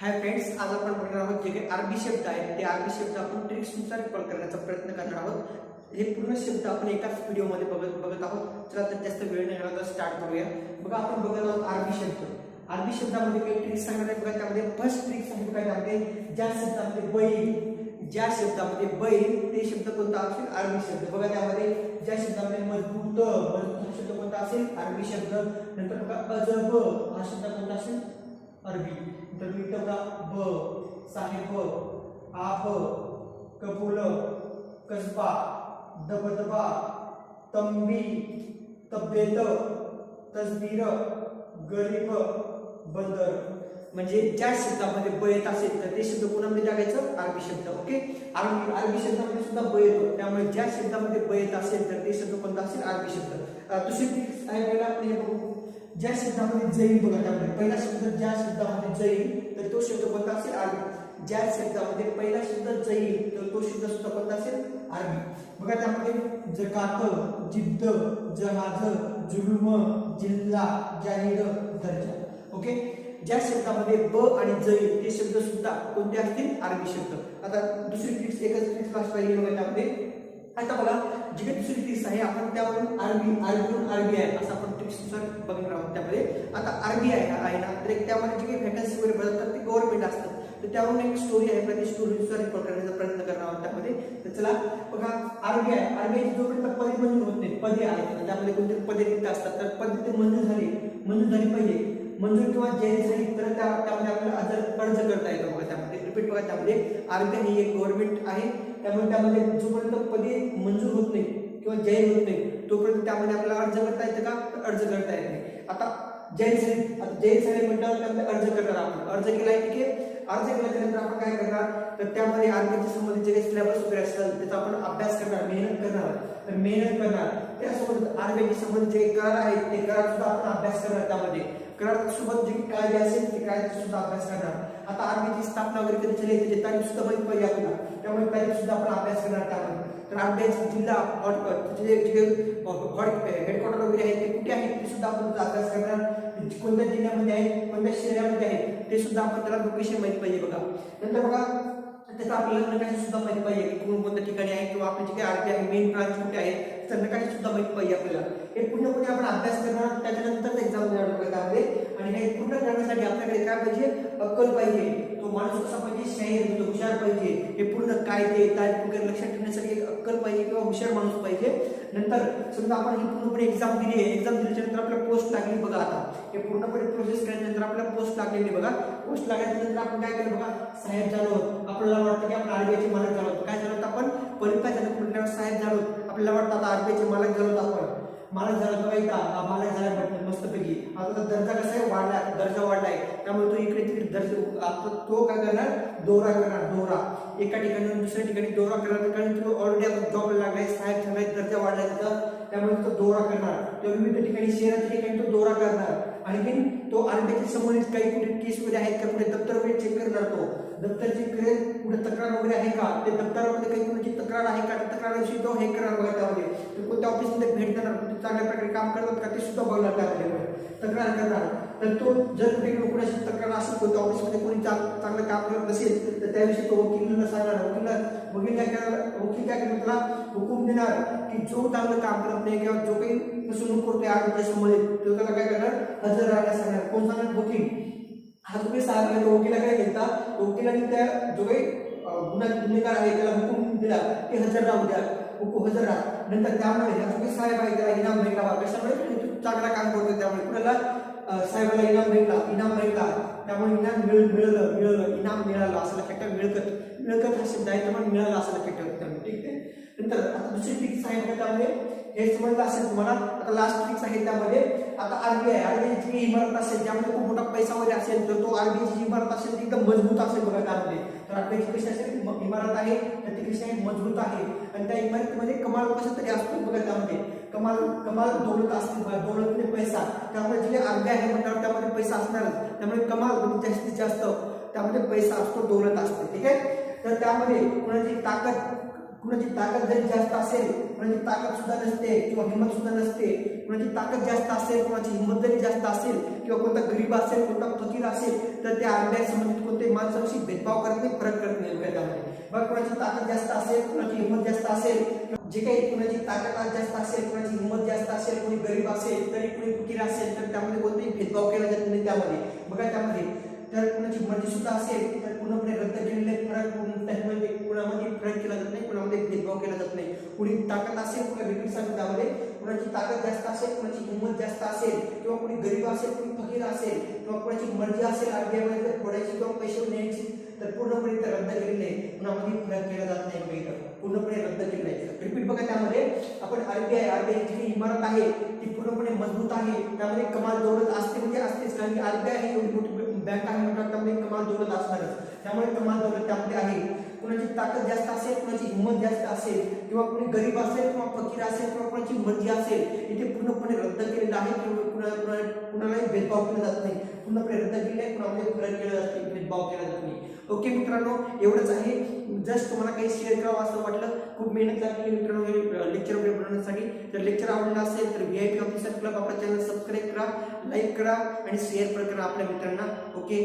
Hi friends आज आपण बघणार आहोत जे काही आरबी शब्द आहेत ते आरबी शब्द आपण ट्रिक्सनुसार कॉल करण्याचा प्रयत्न करणार आहोत. हे पूर्ण शब्द आपण एकाच व्हिडिओमध्ये बघत बघत आहोत. चला तर जास्त वेळ नाही घालवता स्टार्ट करूया. बघा आपण बघत आहोत अरबी शब्द. अरबी शब्दामध्ये काही ट्रिक्स सांगणार आहे बघा त्यामध्ये फर्स्ट ट्रिक सांगितलं काय सांगते ज्या शब्दामध्ये बैल ज्या शब्दामध्ये बैल ते शब्द कोणता असेल? अरबी शब्द. बघा त्यामध्ये ज्या शब्दामध्ये मजबूत मजबूत शब्द कोणता असेल? अरबी शब्द. नंतर बघा अजब हा शब्द कोणता असेल? अरबी. तर मी इथं ब साहेब आह कबूल कसबा दबदबा तंबी तब्येत तसबीर गरीब बंदर. म्हणजे ज्या शब्दामध्ये ब येत असेल तर ते शब्द कोणामध्ये टाकायचं? अरबी शब्द ओके? अरबी अरबी शब्दामध्ये सुद्धा ब येतो. त्यामुळे ज्या शब्दामध्ये ब येत असेल तर ते शब्द कोणता असेल? अरबी शब्द. दुसरी trick आहे आपण हे बघू. ज्या शब्दामध्ये जैन बघा त्यामध्ये पहिला शब्द ज्या शब्दामध्ये जैन तर तो शब्द कोणता असेल? आर्मी ज्या शब्दामध्ये पहिला शब्द जैन तर तो शब्द सुद्धा कोणता असेल? आर्मी बघा त्यामध्ये जकात जिद्द जहाज जुलुम जिल्हा जाहीर दर्जा. ओके? ज्या शब्दामध्ये ब आणि जैन हे शब्द सुद्धा कोणते असतील? आर्मी शब्द. आता दुसरी ट्रिक्स एकच ट्रिक्स क्लास पाहिजे बघा त्यामध्ये. आता बघा जी काही दुसरी ट्रिक्स आहे आपण त्यावरून आर्मी आर्मी आरबीआय असं आपण ट्रिक्सनुसार बघणार आहोत त्यामध्ये. आता आरबीआय आहे ना तर एक त्यामध्ये जे काही व्हॅकन्सी वगैरे बदलतात ते गव्हर्नमेंट असतात. तर त्यावरून एक स्टोरी आहे प्रति स्टोरीचा रिकॉर्ड करण्याचा प्रयत्न करणार आहोत त्यामध्ये. तर चला बघा आरबीआय आरबीआयची जोपर्यंत पदे मंजूर होत नाही पदे आहेत. त्यामध्ये कोणते पदे रिक्त असतात? तर पदे ते मंजूर झाली. मंजूर झाली पाहिजे. मंजूर किंवा जाहीर झाली तर त्या त्यामध्ये आपल्याला अर्ज अर्ज करता येतो बघा त्यामध्ये. रिपीट बघा त्यामध्ये. आरबीआय ही एक गव्हर्नमेंट आहे. त्यामुळे त्यामध्ये जोपर्यंत पदे मंजूर होत नाही किंवा जाहीर होत नाही तोपर्यंत त्यामध्ये आपल्याला अर्ज करता येतं का? तर अर्ज करता येत नाही. आता जैन झाली आता जैन झाली म्हटल्यावर त्यामध्ये अर्ज करणार आपण. अर्ज केला आहे की? अर्ज केल्यानंतर आपण काय करणार? तर त्यामध्ये आरबीआयच्या संबंधित जे काही सिलेबस वगैरे असतात त्याचा आपण अभ्यास करणार मेहनत करणार. तर मेहनत करणार त्यासोबत आरबीआयच्या संबंधित जे काही करार आहेत ते करार सुद्धा आपण अभ्यास करणार त्यामध्ये. करारासोबत जे काय कायदे असेल ते काय सुद्धा अभ्यास करणार. आता आरबीआयची स्थापना वगैरे कधी झाली त्याची तारीख सुद्धा माहिती पाहिजे आपल्याला. त्यामुळे तारीख सुद्धा आपण अभ्यास करणार त्यामध्ये. तर जिल्हा तिथे जे हेडक्वार्टर वगैरे आहे ते कुठे आहे ते सुद्धा आपण अभ्यास करणार कोणत्या जिल्ह्यामध्ये आहे कोणत्या शहरामध्ये आहे ते सुद्धा आपण त्याला लोकेशन माहिती पाहिजे बघा. नंतर बघा त्याचा आपल्याला नकाशा सुद्धा माहिती पाहिजे की कोण कोणत्या ठिकाणी आहे किंवा आपली जी काही आरती आहे मेन ब्रांच कुठे आहे तर नकाशा सुद्धा माहिती पाहिजे आपल्याला. हे पूर्णपणे आपण अभ्यास करणार त्याच्यानंतर एक्झाम देणार बघा त्यामध्ये. आणि हे पूर्ण करण्यासाठी आपल्याकडे काय पाहिजे? अक्कल पाहिजे. तो माणूस कसा पाहिजे? शाहीर तो हुशार पाहिजे. हे पूर्ण कायदे तारीख वगैरे लक्षात ठेवण्यासाठी एक अक्कल पाहिजे किंवा हुशार माणूस पाहिजे. नंतर समजा आपण ही पूर्णपणे एक्झाम दिली आहे एक्झाम दिल्याच्यानंतर आपल्या आपल्याला पोस्ट लागली बघा आता. हे पूर्णपणे प्रोसेस केल्यानंतर आपल्याला पोस्ट लागलेली बघा. पोस्ट लागल्यानंतर आपण काय केलं बघा? साहेब झालो. आपल्याला वाटतं की आपण आरबीआयचे मालक झालो. काय झालं आपण? परीक्षा झालं म्हटल्यावर साहेब झालो? आपल्याला वाटतं आता आरबीआयचे मालक झालो आपण. मालक झाला बघा इथं मालक झाला मस्तपैकी. आता दर्जा कसा आहे? वाढला दर्जा वाढलाय. त्यामुळे तो इकडे तिकडे दर्जा आता तो काय करणार? दौरा करणार दौरा. एका ठिकाणी दुसऱ्या ठिकाणी दौरा करणार कारण तो ऑलरेडी आता जॉब लागलाय साहेब झालाय दर्जा वाढलाय त्याचा त्यामुळे तो दौरा करणार. तो विविध ठिकाणी शहराच्या ठिकाणी तो दौरा करणार. आणखीन तो आरबीआयच्या संबंधित काही कुठे केसमध्ये आहेत का कुठे दप्तर वगैरे चेक करणार तो. दप्तर चेक कुठे तक्रार वगैरे आहे का? ते दप्तरामध्ये काही कुणाची तक्रार आहे का? त्या तो हे करणार बघा त्यामध्ये. तर कोणत्या ऑफिसमध्ये भेट देणार? चांगल्या प्रकारे काम करतात का? ते सुद्धा बघणार त्यामध्ये. तक्रार करणार. तर तो जर कुठे कुणाची तक्रार असेल कोणत्या ऑफिसमध्ये कोणी चांगलं काम करत नसेल तर त्याविषयी तो वकिलांना सांगणार. वकील वकील काय करणार? वकील काय करणार? त्याला हुकूम देणार की जो चांगलं काम करत नाही किंवा जो काही फसवणूक करतोय आरोग्य संबंधित तो त्याला काय करणार? हजर राहायला सांगणार. कोण सांगणार? वकील. हा तुम्ही सांगणार वकिला काय घेतात वकिलाने त्या जो काही गुन्हा गुन्हेगार आहे त्याला हुकूम दिला की हजर राहू द्या. हुकूम हजर राहा. नंतर त्यामुळे ह्या जो काही साहेब आहे त्याला इनाम भेटला कशामुळे? चांगला काम करतो त्यामुळे. कुणाला? साहेबाला इनाम भेटला इनाम भेटला त्यामुळे इनाम मिळ मिळलं मिळालं. इनाम मिळालं असं लक्षात मिळकत मिळकत हा शब्द आहे त्यामुळे मिळालं असं लक्षात ठेवा. ठीक आहे? नंतर आता दुसरी फिक्स आहे का त्यामध्ये हे समजलं असेल तुम्हाला. आता लास्ट फिक्स आहे त्यामध्ये. आता आरबीआय आरबीआयची जी इमारत असेल ज्यामध्ये खूप मोठा पैसा वगैरे असेल तर तो आरबीआयची जी इमारत असेल ती एकदम मजबूत असेल बघा त्यामध्ये. तर आरबीआयची कशी असेल इमारत आहे तर ती कशी आहे मजबूत आहे. आणि त्या इमारतीमध्ये कमाल कसं तरी असतो बघा त्यामध्ये. कमाल कमाल दौलत असते बघा दौलत म्हणजे पैसा. त्यामुळे जे आरबीआय आहे म्हणतात त्यामध्ये पैसा असणारच त्यामुळे कमाल म्हणजे जास्तीत जास्त त्यामध्ये पैसा असतो दौलत असते. ठीक आहे? तर त्यामध्ये कोणाची ताकद कुणाची ताकद जरी जास्त असेल कुणाची ताकद सुद्धा नसते किंवा हिंमत सुद्धा नसते कुणाची ताकद जास्त असेल कुणाची हिंमत जरी जास्त असेल किंवा कोणता गरीब असेल कोणता फकीर असेल तर त्या आरबीआय संबंधित कोणते भेदभाव करत नाही फरक करत नाही बघा त्यामध्ये बघा ताकद जास्त असेल कुणाची हिंमत जास्त असेल जे काही कुणाची ताकद आज जास्त असेल कुणाची हिंमत जास्त असेल कोणी गरीब असेल तरी कोणी फकीर असेल तर त्यामध्ये कोणताही भेदभाव केला जात नाही त्यामध्ये. बघा त्यामध्ये. तर कुणाची मर्जी सुद्धा असेल तर पूर्णपणे रद्द केलेले फरक पूर्ण- केला जात नाही कुणामध्ये भेदभाव केला जात नाही. कुणी ताकद असेल कुणा रिपीट सांगतो त्यामध्ये कुणाची ताकद जास्त असेल कुणाची हिंमत जास्त असेल किंवा कुणी गरीब असेल कुणी फकीर असेल किंवा कुणाची मर्जी असेल आरबीआय तर फोडायची किंवा पैसे न्यायची तर पूर्णपणे ते रद्द केले आहे. कुणामध्ये फरक केला जात नाही बघा पूर्णपणे रद्द केलेलं आहे रिपीट बघा त्यामध्ये आपण आरबीआय आरबीआयची जी इमारत आहे ती पूर्णपणे मजबूत आहे. त्यामध्ये कमाल दौलत असते म्हणजे असतेच कारण की आरबीआय ही एवढी मोठी बँक आहे म्हणतात त्यामध्ये कमाल दौलत असणारच. त्यामुळे कमाल दौलत त्यामध्ये आहे. कुणाची ताकद जास्त असेल कुणाची हिंमत जास्त असेल किंवा कुणी गरीब असेल किंवा फकीर असेल किंवा कुणाची मर्जी असेल इथे पूर्णपणे रद्द केलेलं आहे किंवा कुणा- कुणालाही भेदभाव केला जात नाही. पूर्णपणे रद्द केले आहे कुणामध्ये फरक केला जात नाही भेदभाव केला जात नाही. ओके मित्रांनो एवढंच आहे. जस्ट तुम्हाला काही शेअर करावं असं वाटलं खूप मेहनत लागली मित्रांनो हे लेक्चर वगैरे बनवण्यासाठी. जर लेक्चर आवडलं असेल तर V I P officer club आपला चॅनल सबस्क्राईब करा लाईक करा आणि शेअर पण करा आपल्या मित्रांना. ओके?